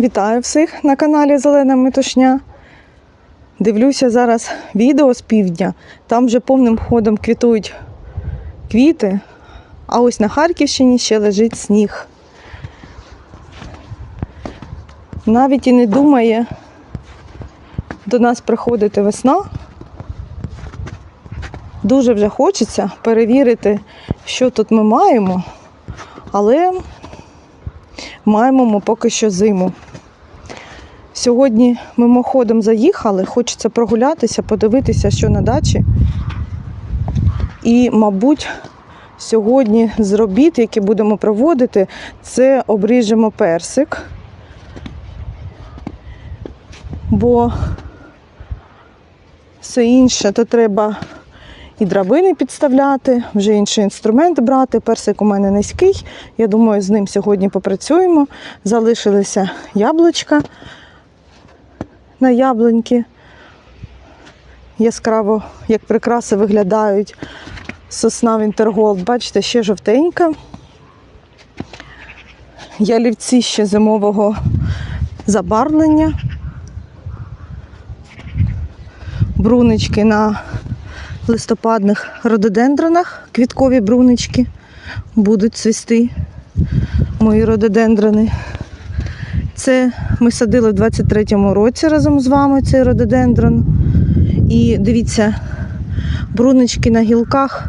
Вітаю всіх на каналі Зелена Метушня. Дивлюся зараз відео з півдня. Там вже повним ходом квітують квіти, а ось на Харківщині ще лежить сніг. Навіть і не думає до нас приходити весна. Дуже вже хочеться перевірити, що тут ми маємо, але маємо ми поки що зиму. Сьогодні мимоходом заїхали, хочеться прогулятися, подивитися, що на дачі. І, мабуть, сьогодні з робіт, які будемо проводити, це обріжемо персик. Бо все інше, то треба і драбини підставляти, вже інший інструмент брати. Персик у мене низький. Я думаю, з ним сьогодні попрацюємо. Залишилися яблучка на яблуньки. Яскраво, як прикраси виглядають. Сосна Вінтерголд, бачите, ще жовтенька. Ялівці ще зимового забарвлення. Брунички на листопадних рододендронах, квіткові брунички будуть цвісти мої рододендрони. Це ми садили в 23-му році разом з вами цей рододендрон. І дивіться, брунички на гілках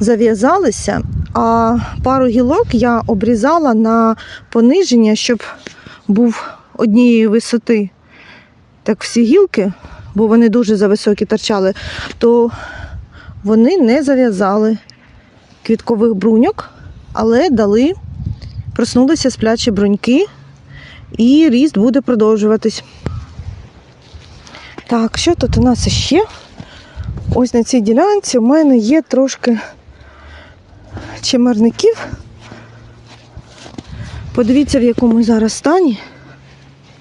зав'язалися, а пару гілок я обрізала на пониження, щоб був однієї висоти. Так всі гілки, бо вони дуже зависокі торчали, то вони не зав'язали квіткових бруньок, але дали, проснулися сплячі бруньки, і ріст буде продовжуватись. Так, що тут у нас ще? Ось на цій ділянці у мене є трошки чимерників. Подивіться, в якому зараз стані.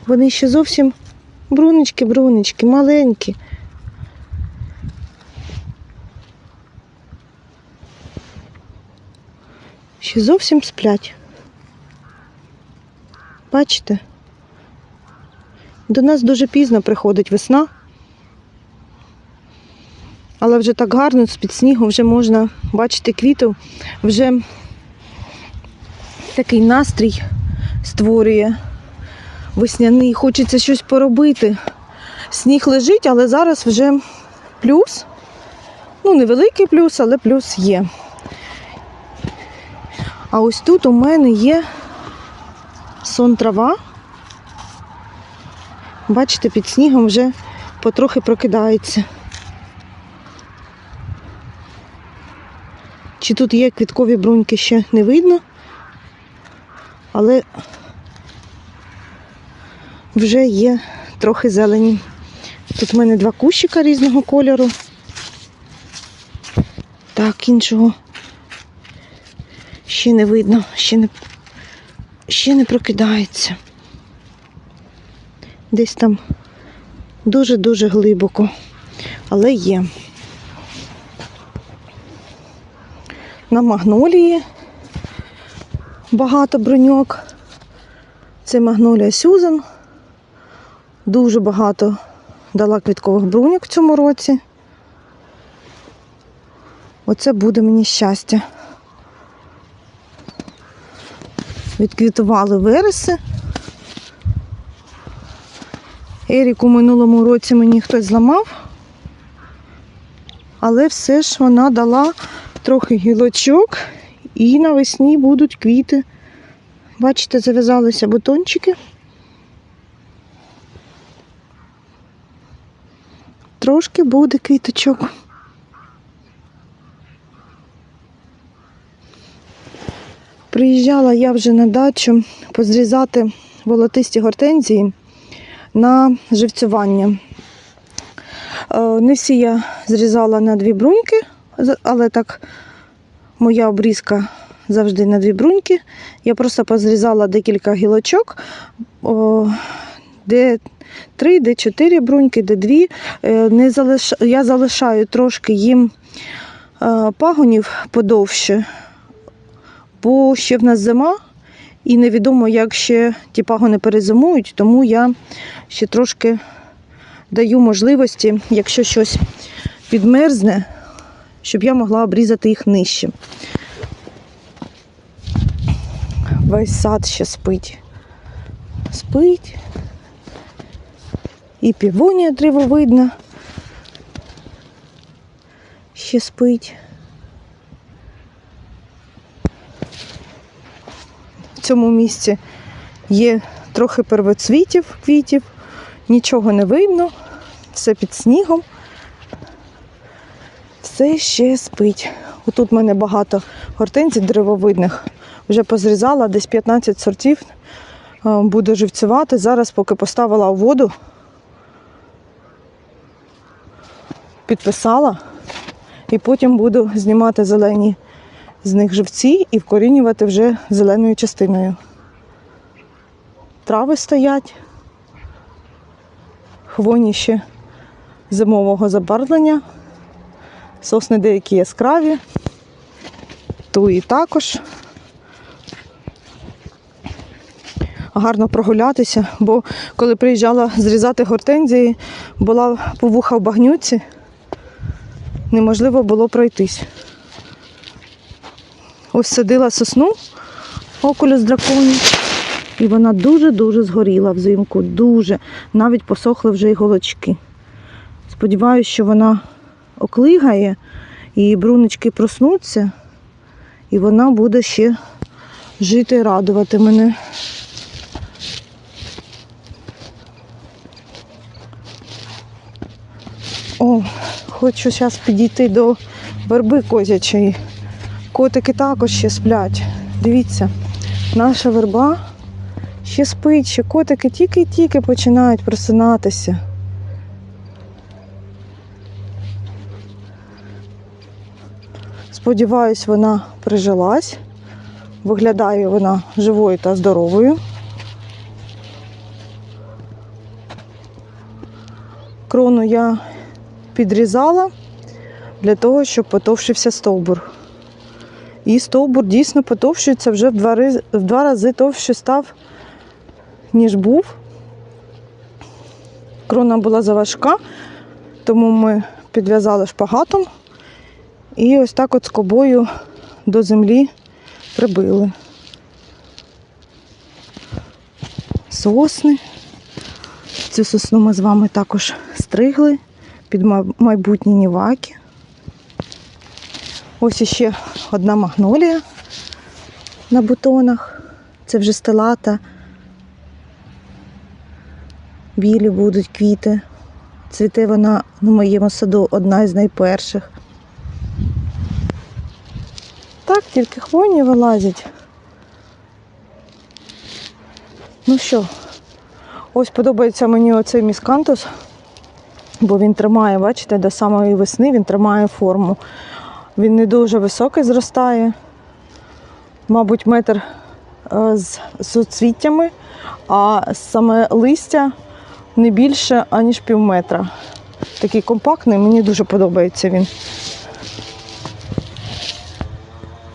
Вони ще зовсім брунички, брунички, маленькі. Ще зовсім сплять. Бачите? До нас дуже пізно приходить весна. Але вже так гарно з-під снігу вже можна бачити квітів, вже такий настрій створює весняний. Хочеться щось поробити. Сніг лежить, але зараз вже плюс. Ну, невеликий плюс, але плюс є. А ось тут у мене є сон трава. Бачите, під снігом вже потрохи прокидається. Чи тут є квіткові бруньки, ще не видно, але вже є трохи зелені. Тут в мене два кущика різного кольору. Так, іншого ще не видно, ще не, ще не прокидається. Десь там дуже-дуже глибоко, але є. На магнолії багато броньок. Це магнолія Сюзан. Дуже багато дала квіткових бруньок в цьому році. Оце буде мені щастя. Відквітували вереси. Ерік у минулому році мені хтось зламав, але все ж вона дала трохи гілочок і навесні будуть квіти. Бачите, зав'язалися бутончики. Трошки буде квіточок. Приїжджала я вже на дачу позрізати волотисті гортензії на живцювання. Е, Не всі я зрізала на дві бруньки, але так моя обрізка завжди на дві бруньки. Я просто позрізала декілька гілочок, де три, де чотири бруньки, де дві. Е, Не залиш... Я залишаю трошки їм е, пагонів подовше, бо ще в нас зима, І невідомо, як ще ті пагони перезимують, тому я ще трошки даю можливості, якщо щось підмерзне, щоб я могла обрізати їх нижче. Весь сад ще спить. Спить. І півонія древовидна. Ще спить. В цьому місці є трохи первоцвітів, квітів, нічого не видно, все під снігом. Все ще спить. Отут в мене багато гортензій деревовидних. Вже позрізала, десь 15 сортів. Е, Буду живцювати. Зараз, поки поставила у воду, підписала. І потім буду знімати зелені з них живці і вкорінювати вже зеленою частиною. Трави стоять, хвойні ще зимового забарвлення, сосни деякі яскраві, туї також. Гарно прогулятися, бо коли приїжджала зрізати гортензії, була повуха в багнюці, неможливо було пройтись. Ось садила сосну окулюс драконі, і вона дуже-дуже згоріла взимку. Дуже. Навіть посохли вже й голочки. Сподіваюсь, що вона оклигає, і брунички проснуться, і вона буде ще жити і радувати мене. О, хочу зараз підійти до верби козячої. Котики також ще сплять. Дивіться, наша верба ще спить, ще котики тільки-тільки починають просинатися. Сподіваюсь, вона прижилась. Виглядає вона живою та здоровою. Крону я підрізала для того, щоб потовшився стовбур. І стовбур дійсно потовщується вже в два, рази, в два рази товще став, ніж був. Крона була заважка, тому ми підв'язали шпагатом і ось так от скобою до землі прибили. Сосни. Цю сосну ми з вами також стригли під майбутні ніваки. Ось іще одна магнолія на бутонах. Це вже стелата. Білі будуть квіти. Цвіте вона на моєму саду одна із найперших. Так, тільки хвойні вилазять. Ну що, ось подобається мені оцей міскантус, бо він тримає, бачите, до самої весни він тримає форму. Він не дуже високий зростає, мабуть, метр е, з суцвіттями, а саме листя не більше, аніж пів метра. Такий компактний, мені дуже подобається він.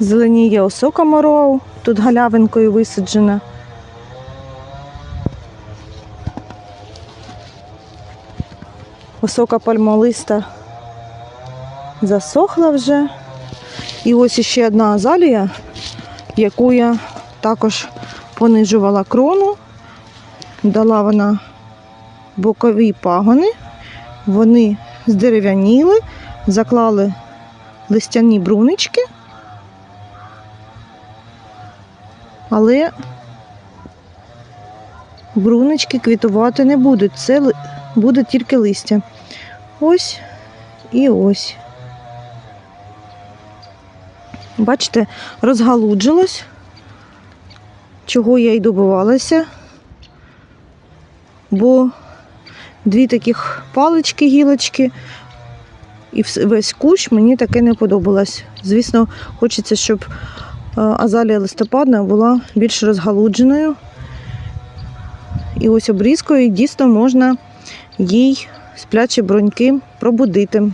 Зеленіє осока мороу, тут галявинкою висаджена. Осока пальмолиста засохла вже. І ось іще одна азалія, яку я також понижувала крону. Дала вона бокові пагони, вони здерев'яніли, заклали листяні брунички, але брунички квітувати не будуть, це буде тільки листя. Ось і ось. Бачите, розгалуджилось, чого я й добивалася, бо дві таких палички, гілочки, і весь кущ мені таке не подобалось. Звісно, хочеться, щоб е, азалія листопадна була більш розгалудженою. І ось обрізкою дійсно можна їй сплячі броньки пробудити.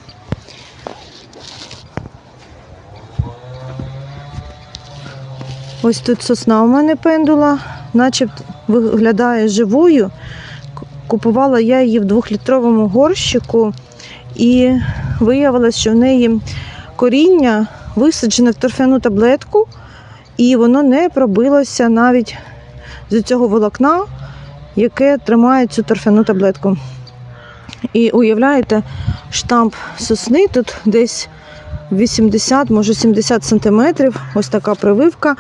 Ось тут сосна у мене пендула, начебто виглядає живою. Купувала я її в двохлітровому горщику, і виявилось, що в неї коріння висаджене в торфяну таблетку, і воно не пробилося навіть з цього волокна, яке тримає цю торфяну таблетку. І уявляєте, штамп сосни тут десь 80, може 70 сантиметрів, ось така прививка,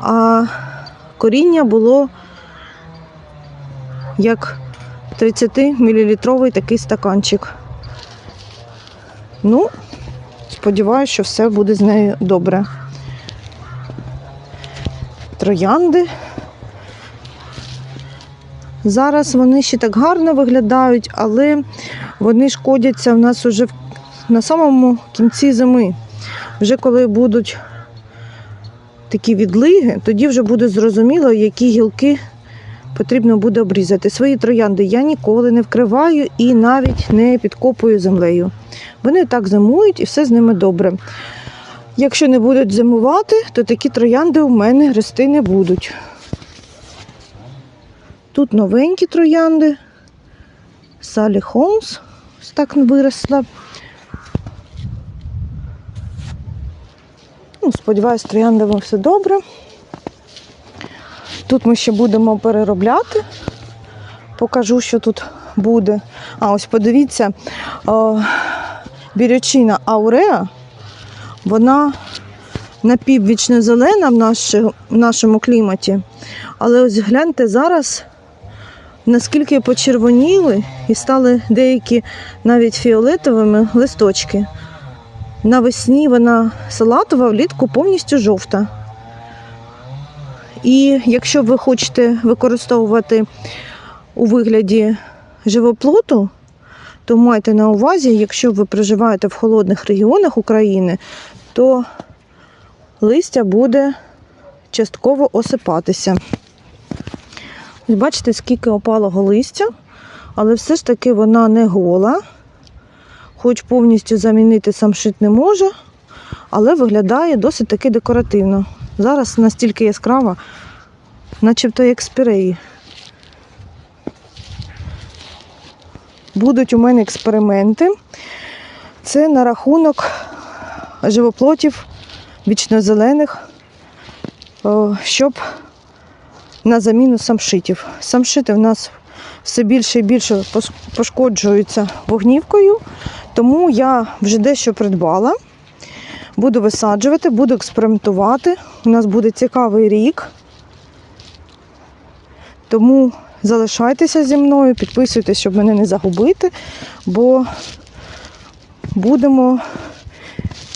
а коріння було як 30 мл такий стаканчик. Ну, сподіваюся, що все буде з нею добре. Троянди. Зараз вони ще так гарно виглядають, але вони шкодяться в нас уже на самому кінці зими. Вже коли будуть такі відлиги, тоді вже буде зрозуміло, які гілки потрібно буде обрізати. Свої троянди я ніколи не вкриваю і навіть не підкопую землею. Вони так зимують і все з ними добре. Якщо не будуть зимувати, то такі троянди у мене рости не будуть. Тут новенькі троянди. Салі Холмс ось так виросла. Ну, сподіваюсь, трояндами все добре. Тут ми ще будемо переробляти. Покажу, що тут буде. А, ось подивіться, о, бірючина ауреа, вона напіввічно зелена в нашому кліматі. Але ось гляньте зараз, наскільки почервоніли і стали деякі навіть фіолетовими листочки. Навесні вона салатова, влітку повністю жовта. І якщо ви хочете використовувати у вигляді живоплоту, то майте на увазі, якщо ви проживаєте в холодних регіонах України, то листя буде частково осипатися. Бачите, скільки опалого листя, але все ж таки вона не гола, хоч повністю замінити самшит не може, але виглядає досить таки декоративно. Зараз настільки яскрава, начебто як спіреї. Будуть у мене експерименти. Це на рахунок живоплотів вічнозелених, о, щоб на заміну самшитів. Самшити в нас все більше і більше пошкоджуються вогнівкою, тому я вже дещо придбала. Буду висаджувати, буду експериментувати. У нас буде цікавий рік. Тому залишайтеся зі мною, підписуйтесь, щоб мене не загубити, бо будемо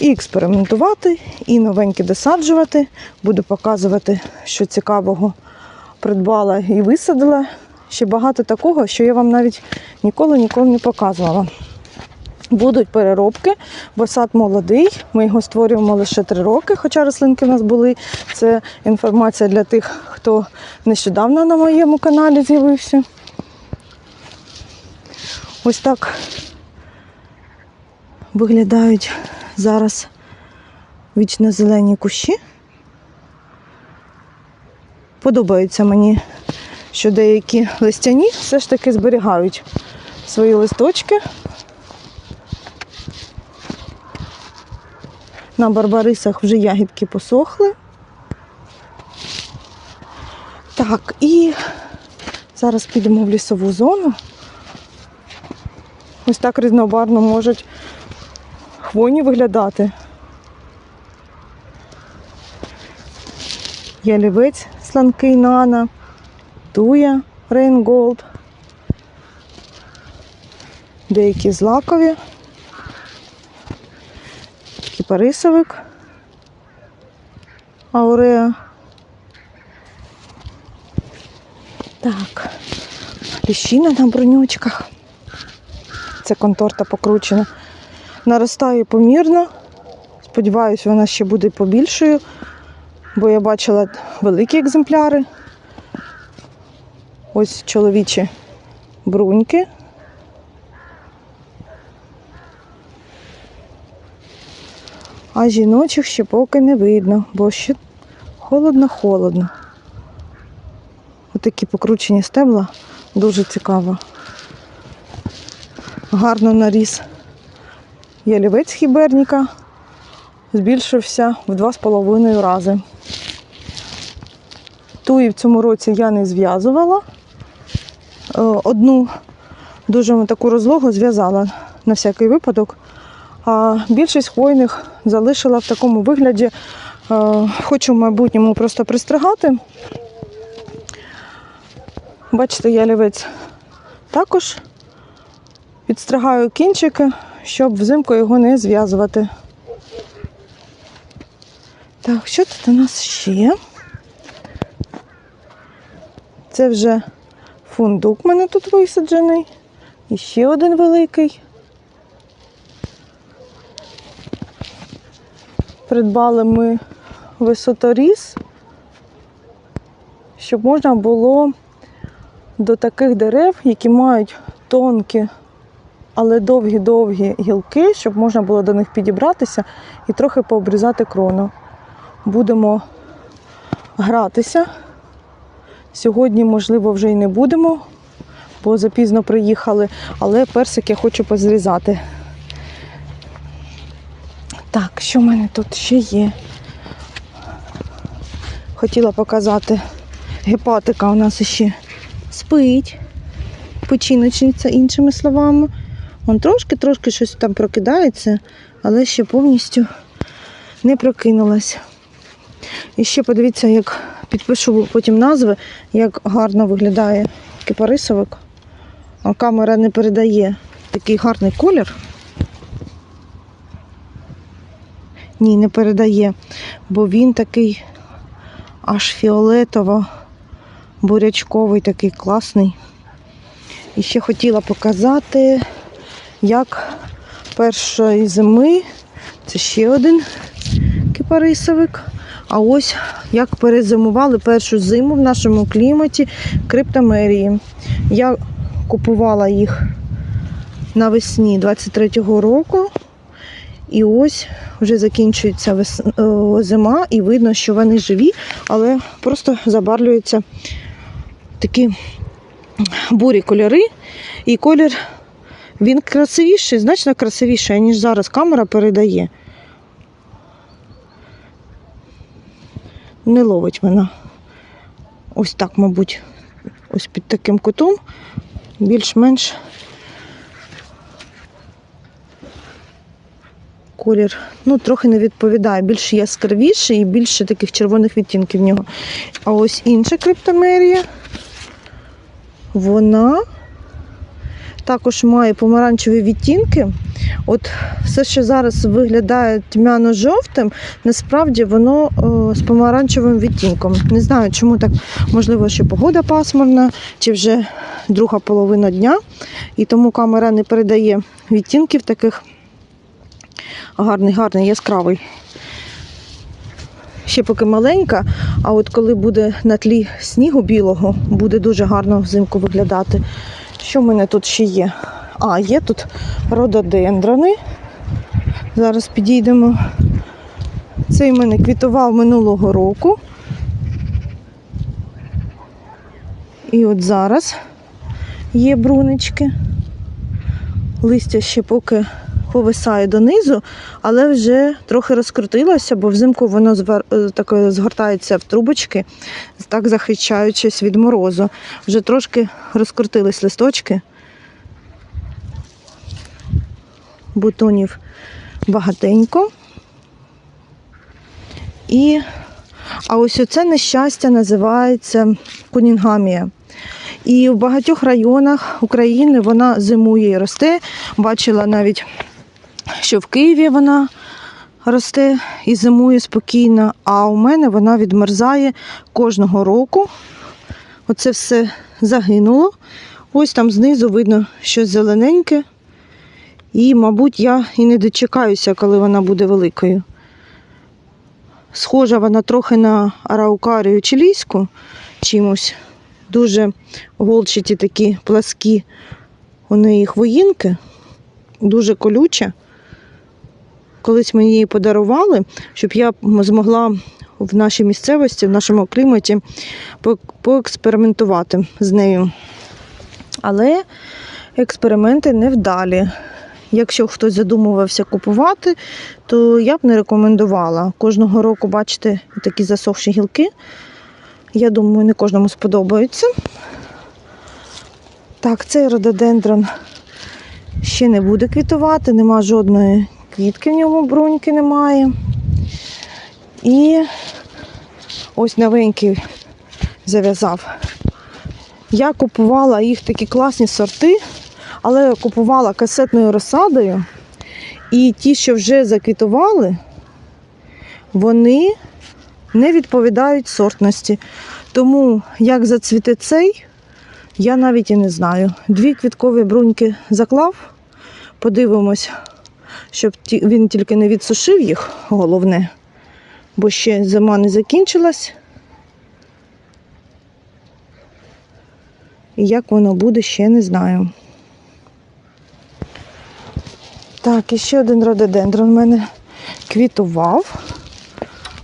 і експериментувати, і новенькі досаджувати. Буду показувати, що цікавого придбала і висадила. Ще багато такого, що я вам навіть ніколи ніколи не показувала. Будуть переробки, бо сад молодий. Ми його створюємо лише три роки, хоча рослинки в нас були. Це інформація для тих, хто нещодавно на моєму каналі з'явився. Ось так виглядають зараз вічно зелені кущі. Подобається мені, що деякі листяні все ж таки зберігають свої листочки. На барбарисах вже ягідки посохли. Так, і зараз підемо в лісову зону. Ось так різнобарно можуть хвойні виглядати. Ялівець сланкий нана, туя рейнголд, деякі злакові, кіпарисовик, ауреа. Так, ліщина на бронючках. Це конторта покручена. Наростає помірно. Сподіваюсь, вона ще буде побільшою, бо я бачила великі екземпляри. Ось чоловічі бруньки. А жіночих ще поки не видно, бо ще Холодно-холодно. Отакі покручені стебла. Дуже цікаво. Гарно наріс ялівець хіберніка. Збільшився в два з половиною рази. Туї в цьому році я не зв'язувала. Е, Одну дуже таку розлогу зв'язала на всякий випадок. А більшість хвойних залишила в такому вигляді. Е, Хочу в майбутньому просто пристригати. Бачите, ялівець також підстригаю кінчики, щоб взимку його не зв'язувати. Так, що тут у нас ще? Це вже фундук в мене тут висаджений. І ще один великий. Придбали ми висоторіз, щоб можна було до таких дерев, які мають тонкі, але довгі-довгі гілки, щоб можна було до них підібратися і трохи пообрізати крону. Будемо гратися. Сьогодні, можливо, вже й не будемо, бо запізно приїхали, але персик я хочу позрізати. Так, що в мене тут ще є? Хотіла показати гепатика у нас ще спить. Печіночниця, іншими словами. Вон трошки-трошки щось там прокидається, але ще повністю не прокинулась. І ще подивіться, як підпишу потім назви, як гарно виглядає кипарисовик. А камера не передає такий гарний колір. Ні, не передає, бо він такий аж фіолетово, бурячковий, такий класний. І ще хотіла показати, як першої зими, це ще один кипарисовик. А ось як перезимували першу зиму в нашому кліматі криптомерії. Я купувала їх навесні 23-го року. І ось вже закінчується е, зима, і видно, що вони живі, але просто забарвлюються такі бурі кольори. І колір він красивіший, значно красивіший, ніж зараз камера передає. Не ловить вона. Ось так, мабуть, ось під таким кутом, більш-менш колір ну, трохи не відповідає. Більш яскравіший і більше таких червоних відтінків в нього. А ось інша криптомерія, вона також має помаранчеві відтінки. От все, що зараз виглядає тьмяно-жовтим, насправді воно о, з помаранчевим відтінком. Не знаю, чому так, можливо, що погода пасмурна, чи вже друга половина дня, і тому камера не передає відтінків таких гарний, гарний, яскравий. Ще поки маленька, а от коли буде на тлі снігу білого, буде дуже гарно взимку виглядати. Що в мене тут ще є? А, є тут рододендрони. Зараз підійдемо. Цей мене квітував минулого року. І от зараз є брунички. Листя ще поки повисає донизу, але вже трохи розкрутилося, бо взимку воно звер... е, так згортається в трубочки, так захищаючись від морозу. Вже трошки розкрутились листочки. Бутонів багатенько. І а ось оце нещастя називається кунінгамія. І в багатьох районах України вона зимує і росте. Бачила навіть, що в Києві вона росте і зимує спокійно, а у мене вона відмерзає кожного року. Оце все загинуло. Ось там знизу видно щось зелененьке. І, мабуть, я і не дочекаюся, коли вона буде великою. Схожа вона трохи на араукарію чилійську чимось. Дуже голчаті такі пласкі у неї хвоїнки, дуже колюча. Колись мені її подарували, щоб я змогла в нашій місцевості, в нашому кліматі поекспериментувати з нею. Але експерименти невдалі. Якщо хтось задумувався купувати, то я б не рекомендувала. Кожного року бачите такі засохші гілки. Я думаю, не кожному сподобаються. Так, цей рододендрон ще не буде квітувати, нема жодної квітки в ньому, бруньки немає. І ось новенький зав'язав. Я купувала їх такі класні сорти, але купувала касетною розсадою. І ті, що вже заквітували, вони не відповідають сортності. Тому як зацвіте цей, я навіть і не знаю. Дві квіткові бруньки заклав. Подивимось, щоб він тільки не відсушив їх, головне, бо ще зима не закінчилась. І як воно буде, ще не знаю. Так, і ще один рододендрон в мене квітував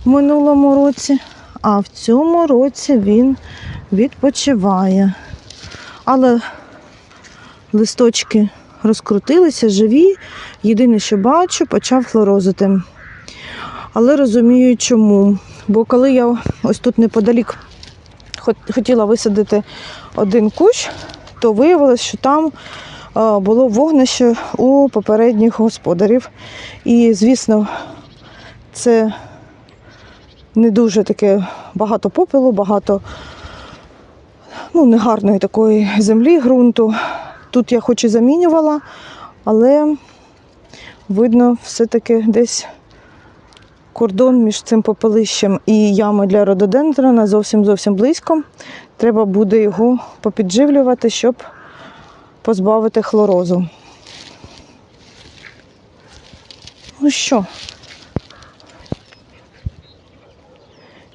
в минулому році, а в цьому році він відпочиває. Але листочки розкрутилися, живі. Єдине, що бачу, почав хлорозити. Але розумію, чому. Бо коли я ось тут неподалік хотіла висадити один кущ, то виявилось, що там було вогнище у попередніх господарів. І, звісно, це не дуже таке багато попелу, багато ну, негарної такої землі, ґрунту. Тут я хоч і замінювала, але видно, все-таки десь кордон між цим попелищем і ями для рододендрона зовсім зовсім близько. Треба буде його попідживлювати, щоб позбавити хлорозу. Ну що,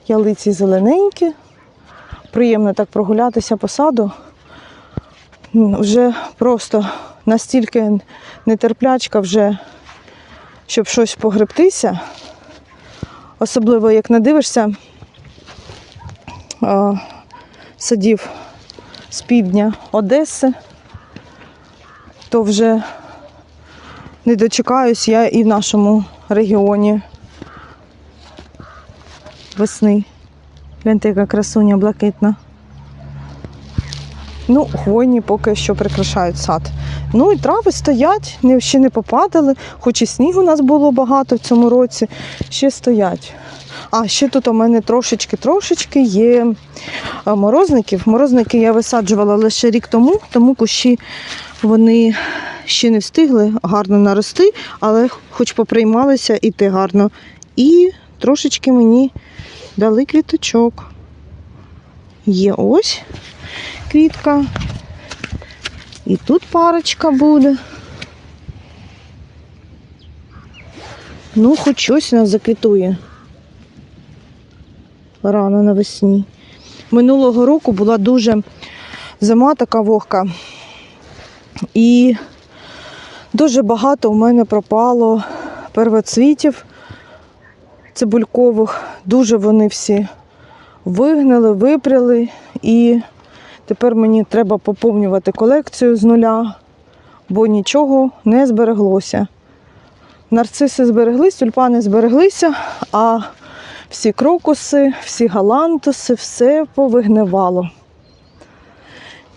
ялиці зелененькі, приємно так прогулятися по саду. Вже просто настільки нетерплячка, вже, щоб щось погребтися. Особливо як надивишся садів з півдня Одеси, то вже не дочекаюсь я і в нашому регіоні весни. Гляньте, яка красуня блакитна. Ну, хвойні поки що прикрашають сад. Ну і трави стоять, ще не попадали, хоч і снігу у нас було багато в цьому році, ще стоять. А ще тут у мене трошечки-трошечки є а, морозників. Морозники я висаджувала лише рік тому, тому кущі вони ще не встигли гарно нарости, але хоч поприймалися і те гарно. І трошечки мені дали квіточок. Є ось квітка. І тут парочка буде. Ну, хоч щось нас заквітує. Рано навесні. Минулого року була дуже зима така вогка. І дуже багато у мене пропало первоцвітів цибулькових. Дуже вони всі вигнили, випряли. І тепер мені треба поповнювати колекцію з нуля, бо нічого не збереглося. Нарциси збереглись, тюльпани збереглися, а всі крокуси, всі галантуси, все повигнивало.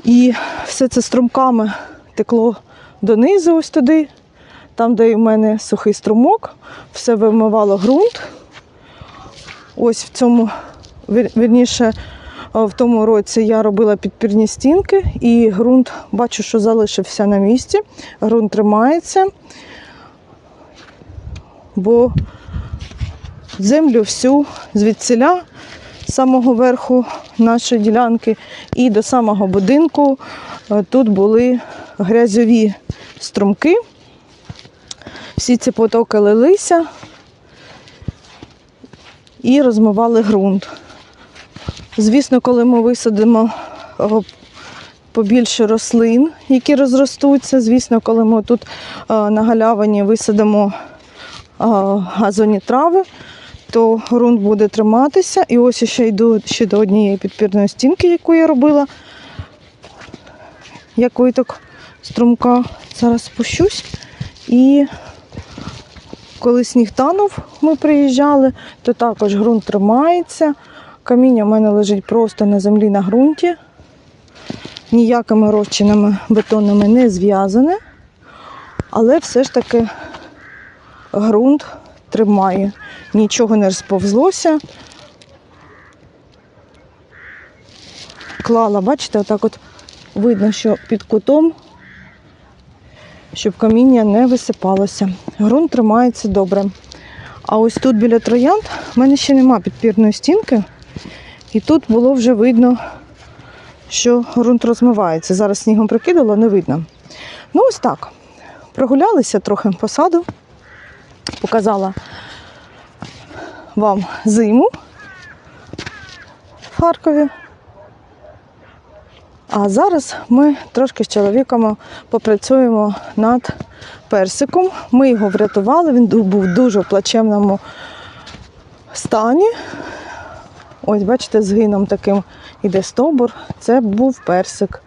І все це струмками текло донизу, ось туди, там, де у мене сухий струмок, все вимивало ґрунт. Ось в цьому, вірніше, в тому році я робила підпірні стінки, і ґрунт бачу, що залишився на місці. Ґрунт тримається, бо землю всю звідсіля з самого верху нашої ділянки і до самого будинку е, тут були грязьові струмки. Всі ці потоки лилися і розмивали ґрунт. Звісно, коли ми висадимо побільше рослин, які розростуться, звісно, коли ми тут е, на галявині висадимо е, газонні трави, то ґрунт буде триматися. І ось ще йду ще до однієї підпірної стінки, яку я робила. Як виток струмка. Зараз спущусь. І коли сніг танув, ми приїжджали, то також ґрунт тримається. Каміння в мене лежить просто на землі на ґрунті. Ніякими розчинами бетонними не зв'язане. Але все ж таки ґрунт тримає. Нічого не розповзлося. Клала, бачите, отак от видно, що під кутом, щоб каміння не висипалося. Ґрунт тримається добре. А ось тут біля троянд в мене ще нема підпірної стінки. І тут було вже видно, що ґрунт розмивається. Зараз снігом прикидало, не видно. Ну, ось так. Прогулялися трохи по саду, показала вам зиму в Харкові. А зараз ми трошки з чоловіком попрацюємо над персиком. Ми його врятували, він був дуже в плачевному стані. Ось, бачите, згином таким іде стовбур. Це був персик.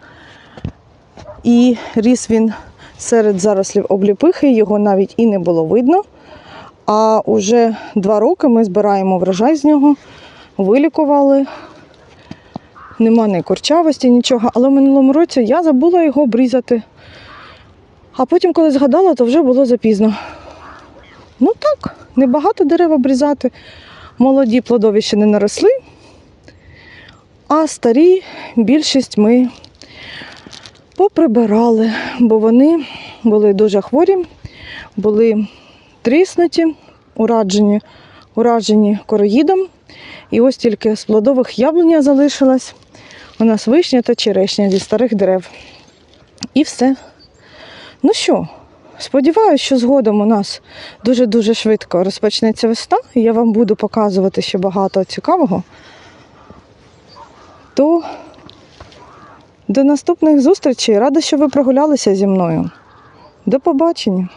І ріс він серед зарослів обліпихи, його навіть і не було видно. А уже два роки ми збираємо врожай з нього, вилікували. Нема ні курчавості, нічого. Але в минулому році я забула його обрізати. А потім, коли згадала, то вже було запізно. Ну так, небагато дерев обрізати. Молоді плодові ще не наросли. А старі більшість ми поприбирали, бо вони були дуже хворі, були тріснуті, ураджені, уражені короїдом. І ось тільки з плодових яблуня залишилась. У нас вишня та черешня зі старих дерев. І все. Ну що, сподіваюся, що згодом у нас дуже-дуже швидко розпочнеться весна, я вам буду показувати ще багато цікавого. То до наступних зустрічей. Рада, що ви прогулялися зі мною. До побачення!